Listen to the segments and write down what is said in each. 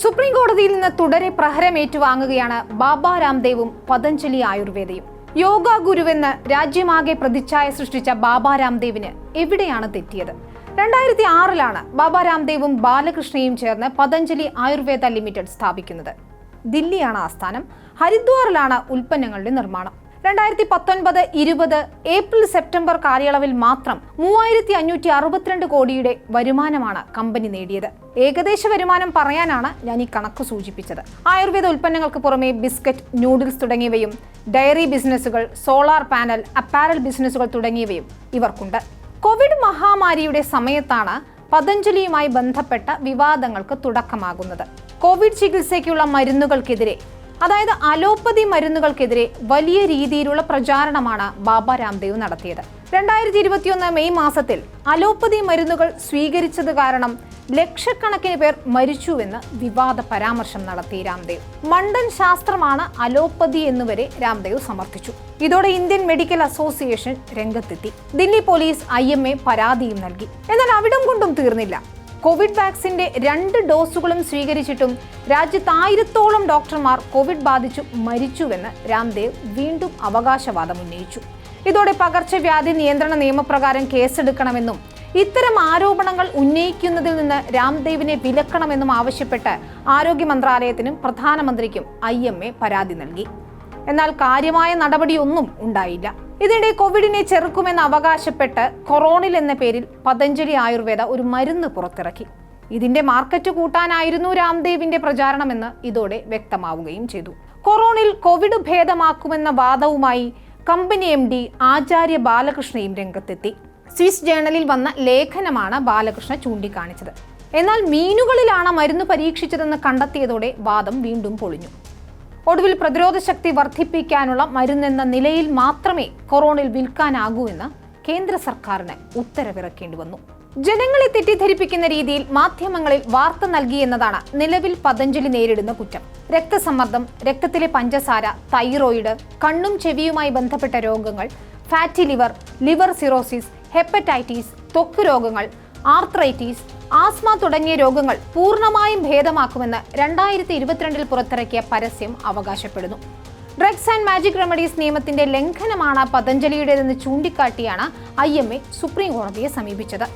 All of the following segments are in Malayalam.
സുപ്രീം കോടതിയിൽ നിന്ന് തുടരെ പ്രഹരം ഏറ്റുവാങ്ങുകയാണ് ബാബ രാംദേവും പതഞ്ജലി ആയുർവേദയും. യോഗ ഗുരുവെന്ന് രാജ്യമാകെ പ്രതിച്ഛായ സൃഷ്ടിച്ച ബാബ രാംദേവിന് എവിടെയാണ് തെറ്റിയത്? രണ്ടായിരത്തി ആറിലാണ് ബാബ രാംദേവും ബാലകൃഷ്ണയും ചേർന്ന് പതഞ്ജലി ആയുർവേദ ലിമിറ്റഡ് സ്ഥാപിക്കുന്നത്. ദില്ലിയാണ് ആസ്ഥാനം. ഹരിദ്വാറിലാണ് ഉൽപ്പന്നങ്ങളുടെ നിർമ്മാണം. രണ്ടായിരത്തി പത്തൊൻപത് ഇരുപത് ഏപ്രിൽ സെപ്റ്റംബർ കാലയളവിൽ മാത്രം മൂവായിരത്തി അഞ്ഞൂറ്റി അറുപത്തിരണ്ട് കോടിയുടെ വരുമാനമാണ് കമ്പനി നേടിയത്. ഏകദേശ വരുമാനം പറയാനാണ് ഞാൻ ഈ കണക്ക് സൂചിപ്പിച്ചത്. ആയുർവേദ ഉൽപ്പന്നങ്ങൾക്ക് പുറമെ ബിസ്ക്കറ്റ് നൂഡിൽസ് തുടങ്ങിയവയും ഡയറി ബിസിനസ്സുകൾ സോളാർ പാനൽ അപ്പാരൽ ബിസിനസ്സുകൾ തുടങ്ങിയവയും ഇവർക്കുണ്ട്. കോവിഡ് മഹാമാരിയുടെ സമയത്താണ് പതഞ്ജലിയുമായി ബന്ധപ്പെട്ട വിവാദങ്ങൾക്ക് തുടക്കമാകുന്നത്. കോവിഡ് ചികിത്സയ്ക്കുള്ള മരുന്നുകൾക്കെതിരെ അതായത് അലോപ്പതി മരുന്നുകൾക്കെതിരെ വലിയ രീതിയിലുള്ള പ്രചാരണമാണ് ബാബ രാംദേവ് നടത്തിയത്. രണ്ടായിരത്തി ഇരുപത്തിയൊന്ന് മെയ് മാസത്തിൽ അലോപ്പതി മരുന്നുകൾ സ്വീകരിച്ചത് കാരണം ലക്ഷക്കണക്കിന് പേർ മരിച്ചുവെന്ന് വിവാദ പരാമർശം നടത്തി രാംദേവ്. മണ്ടൻ ശാസ്ത്രമാണ് അലോപ്പതി എന്നുവരെ രാംദേവ് സമർത്ഥിച്ചു. ഇതോടെ ഇന്ത്യൻ മെഡിക്കൽ അസോസിയേഷൻ രംഗത്തെത്തി. ദില്ലി പോലീസ് ഐ പരാതിയും നൽകി. എന്നാൽ അവിടം കൊണ്ടും തീർന്നില്ല. കോവിഡ് വാക്സിന്റെ രണ്ട് ഡോസുകളും സ്വീകരിച്ചിട്ടും രാജ്യത്ത് ആയിരത്തോളം ഡോക്ടർമാർ കോവിഡ് ബാധിച്ചു മരിച്ചുവെന്ന് രാംദേവ് വീണ്ടും അവകാശവാദം ഉന്നയിച്ചു. ഇതോടെ പകർച്ചവ്യാധി നിയന്ത്രണ നിയമപ്രകാരം കേസെടുക്കണമെന്നും ഇത്തരം ആരോപണങ്ങൾ ഉന്നയിക്കുന്നതിൽ നിന്ന് രാംദേവിനെ വിലക്കണമെന്നും ആവശ്യപ്പെട്ട് ആരോഗ്യ മന്ത്രാലയത്തിനും പ്രധാനമന്ത്രിക്കും ഐ പരാതി നൽകി. എന്നാൽ കാര്യമായ നടപടിയൊന്നും ഉണ്ടായില്ല. ഇതിനിടെ കോവിഡിനെ ചെറുക്കുമെന്ന് അവകാശപ്പെട്ട് കൊറോണിൽ എന്ന പേരിൽ പതഞ്ജലി ആയുർവേദ ഒരു മരുന്ന് പുറത്തിറക്കി. ഇതിന്റെ മാർക്കറ്റ് കൂട്ടാനായിരുന്നു രാംദേവിന്റെ പ്രചാരണമെന്ന് ഇതോടെ വ്യക്തമാവുകയും ചെയ്തു. കൊറോണിൽ കോവിഡ് ഭേദമാക്കുമെന്ന വാദവുമായി കമ്പനി എം ഡി ആചാര്യ ബാലകൃഷ്ണയും രംഗത്തെത്തി. സ്വിസ് ജേണലിൽ വന്ന ലേഖനമാണ് ബാലകൃഷ്ണ ചൂണ്ടിക്കാണിച്ചത്. എന്നാൽ മീനുകളിലാണ് മരുന്ന് പരീക്ഷിച്ചതെന്ന് കണ്ടെത്തിയതോടെ വാദം വീണ്ടും പൊളിഞ്ഞു. ഒടുവിൽ പ്രതിരോധ ശക്തി വർദ്ധിപ്പിക്കാനുള്ള മരുന്നെന്ന നിലയിൽ മാത്രമേ കൊറോണയിൽ വിൽക്കാനാകൂ എന്ന് കേന്ദ്ര സർക്കാരിന് ഉത്തരവിറക്കേണ്ടി വന്നു. ജനങ്ങളെ തെറ്റിദ്ധരിപ്പിക്കുന്ന രീതിയിൽ മാധ്യമങ്ങളിൽ വാർത്ത നൽകി എന്നതാണ് നിലവിൽ പതഞ്ജലി നേരിടുന്ന കുറ്റം. രക്തസമ്മർദ്ദം രക്തത്തിലെ പഞ്ചസാര തൈറോയിഡ് കണ്ണും ചെവിയുമായി ബന്ധപ്പെട്ട രോഗങ്ങൾ fatty liver liver cirrhosis hepatitis ത്വക്ക് രോഗങ്ങൾ ആർത്രൈറ്റീസ് ആസ്മ തുടങ്ങിയ രോഗങ്ങൾ പൂർണമായും ഭേദമാക്കുമെന്ന് രണ്ടായിരത്തി ഇരുപത്തിരണ്ടിൽ പുറത്തിറക്കിയ പരസ്യം അവകാശപ്പെടുന്നു. ഡ്രഗ്സ് ആൻഡ് മാജിക് റെമഡീസ് നിയമത്തിന്റെ ലംഘനമാണ് പതഞ്ജലിയുടേതെന്ന് ചൂണ്ടിക്കാട്ടിയാണ് ഐ എം എ സുപ്രീം കോടതിയെ സമീപിച്ചത്.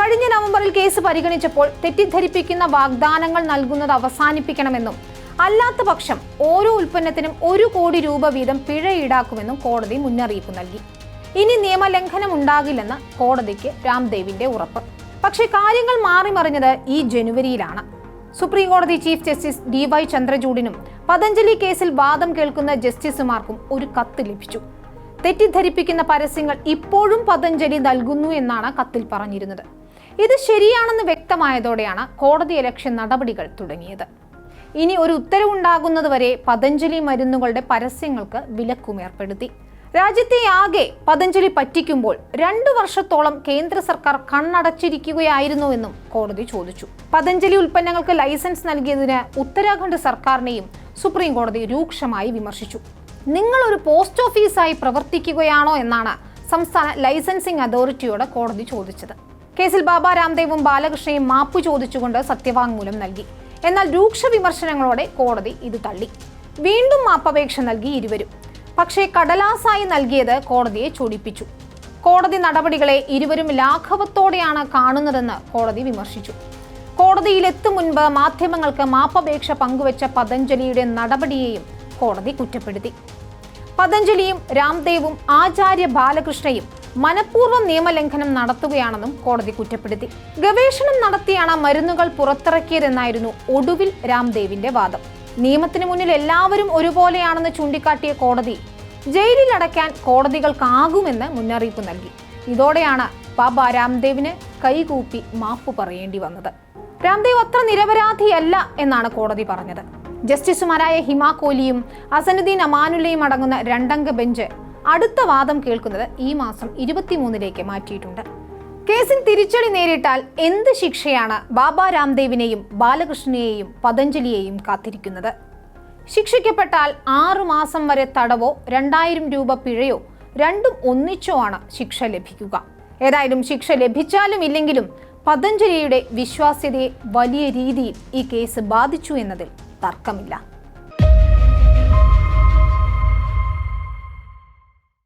കഴിഞ്ഞ നവംബറിൽ കേസ് പരിഗണിച്ചപ്പോൾ തെറ്റിദ്ധരിപ്പിക്കുന്ന വാഗ്ദാനങ്ങൾ നൽകുന്നത് അവസാനിപ്പിക്കണമെന്നും അല്ലാത്ത പക്ഷം ഓരോ ഉൽപ്പന്നത്തിനും ഒരു കോടി രൂപ വീതം പിഴ ഈടാക്കുമെന്നും കോടതി മുന്നറിയിപ്പ് നൽകി. ഇനി നിയമലംഘനം ഉണ്ടാകില്ലെന്ന് കോടതിക്ക് രാംദേവിന്റെ ഉറപ്പ്. പക്ഷേ കാര്യങ്ങൾ മാറിമറിഞ്ഞത് ഈ ജനുവരിയിലാണ്. സുപ്രീം കോടതി ചീഫ് ജസ്റ്റിസ് ഡി വൈ ചന്ദ്രചൂഡിനും പതഞ്ജലി കേസിൽ വാദം കേൾക്കുന്ന ജസ്റ്റിസുമാർക്കും ഒരു കത്ത് ലഭിച്ചു. തെറ്റിദ്ധരിപ്പിക്കുന്ന പരസ്യങ്ങൾ ഇപ്പോഴും പതഞ്ജലി നൽകുന്നു എന്നാണ് കത്തിൽ പറഞ്ഞിരുന്നത്. ഇത് ശരിയാണെന്ന് വ്യക്തമായതോടെയാണ് കോടതി ഇലക്ഷൻ നടപടികൾ തുടങ്ങിയത്. ഇനി ഒരു ഉത്തരവുണ്ടാകുന്നതുവരെ പതഞ്ജലി മരുന്നുകളുടെ പരസ്യങ്ങൾക്ക് വിലക്കും ഏർപ്പെടുത്തി രാജ്യത്തെ ആകെ പതഞ്ജലി പറ്റിക്കുമ്പോൾ രണ്ടു വർഷത്തോളം കേന്ദ്ര സർക്കാർ കണ്ണടച്ചിരിക്കുകയായിരുന്നുവെന്നും കോടതി ചോദിച്ചു. പതഞ്ജലി ഉൽപ്പന്നങ്ങൾക്ക് ലൈസൻസ് നൽകിയതിന് ഉത്തരാഖണ്ഡ് സർക്കാരിനെയും സുപ്രീം കോടതി രൂക്ഷമായി വിമർശിച്ചു. നിങ്ങൾ ഒരു പോസ്റ്റ് ഓഫീസായി പ്രവർത്തിക്കുകയാണോ എന്നാണ് സംസ്ഥാന ലൈസൻസിംഗ് അതോറിറ്റിയോട് കോടതി ചോദിച്ചത്. കേസിൽ ബാബ രാംദേവും ബാലകൃഷ്ണയും മാപ്പ് ചോദിച്ചുകൊണ്ട് സത്യവാങ്മൂലം നൽകി. എന്നാൽ രൂക്ഷ വിമർശനങ്ങളോടെ കോടതി ഇത് തള്ളി. വീണ്ടും മാപ്പപേക്ഷ നൽകി ഇരുവരും. പക്ഷേ കടലാസായി നൽകിയത് കോടതിയെ ചൊടിപ്പിച്ചു. കോടതി നടപടികളെ ഇരുവരും ലാഘവത്തോടെയാണ് കാണുന്നതെന്ന് കോടതി വിമർശിച്ചു. കോടതിയിലെത്തും മുൻപ് മാധ്യമങ്ങൾക്ക് മാപ്പപേക്ഷ പങ്കുവച്ച പതഞ്ജലിയുടെ നടപടിയെയും കോടതി കുറ്റപ്പെടുത്തി. പതഞ്ജലിയും രാംദേവും ആചാര്യ ബാലകൃഷ്ണയും മനഃപൂർവം നിയമലംഘനം നടത്തുകയാണെന്നും കോടതി കുറ്റപ്പെടുത്തി. ഗവേഷണം നടത്തിയാണ് മരുന്നുകൾ പുറത്തിറക്കിയതെന്നായിരുന്നു ഒടുവിൽ രാംദേവിന്റെ വാദം. നിയമത്തിന് മുന്നിൽ എല്ലാവരും ഒരുപോലെയാണെന്ന് ചൂണ്ടിക്കാട്ടിയ കോടതി ജയിലിൽ അടയ്ക്കാൻ കോടതികൾക്കാകുമെന്ന് മുന്നറിയിപ്പ് നൽകി. ഇതോടെയാണ് ബാബ രാംദേവിന് കൈകൂപ്പി മാപ്പ് പറയേണ്ടി വന്നത്. രാംദേവ് അത്ര നിരപരാധിയല്ല എന്നാണ് കോടതി പറഞ്ഞത്. ജസ്റ്റിസുമാരായ ഹിമ കോലിയും അസനുദ്ദീൻ അമാനുല്ലയും അടങ്ങുന്ന രണ്ടംഗ ബെഞ്ച് അടുത്ത വാദം കേൾക്കുന്നത് ഈ മാസം ഇരുപത്തിമൂന്നിലേക്ക് മാറ്റിയിട്ടുണ്ട്. കേസിൽ തിരിച്ചടി നേരിട്ടാൽ എന്ത് ശിക്ഷയാണ് ബാബ രാംദേവിനെയും ബാലകൃഷ്ണനെയും പതഞ്ജലിയെയും കാത്തിരിക്കുന്നത്? ശിക്ഷിക്കപ്പെട്ടാൽ ആറുമാസം വരെ തടവോ രണ്ടായിരം രൂപ പിഴയോ രണ്ടും ഒന്നിച്ചോ ആണ് ശിക്ഷ ലഭിക്കുക. ഏതായാലും ശിക്ഷ ലഭിച്ചാലും ഇല്ലെങ്കിലും പതഞ്ജലിയുടെ വിശ്വാസ്യതയെ വലിയ രീതിയിൽ ഈ കേസ് ബാധിച്ചു എന്നതിൽ തർക്കമില്ല.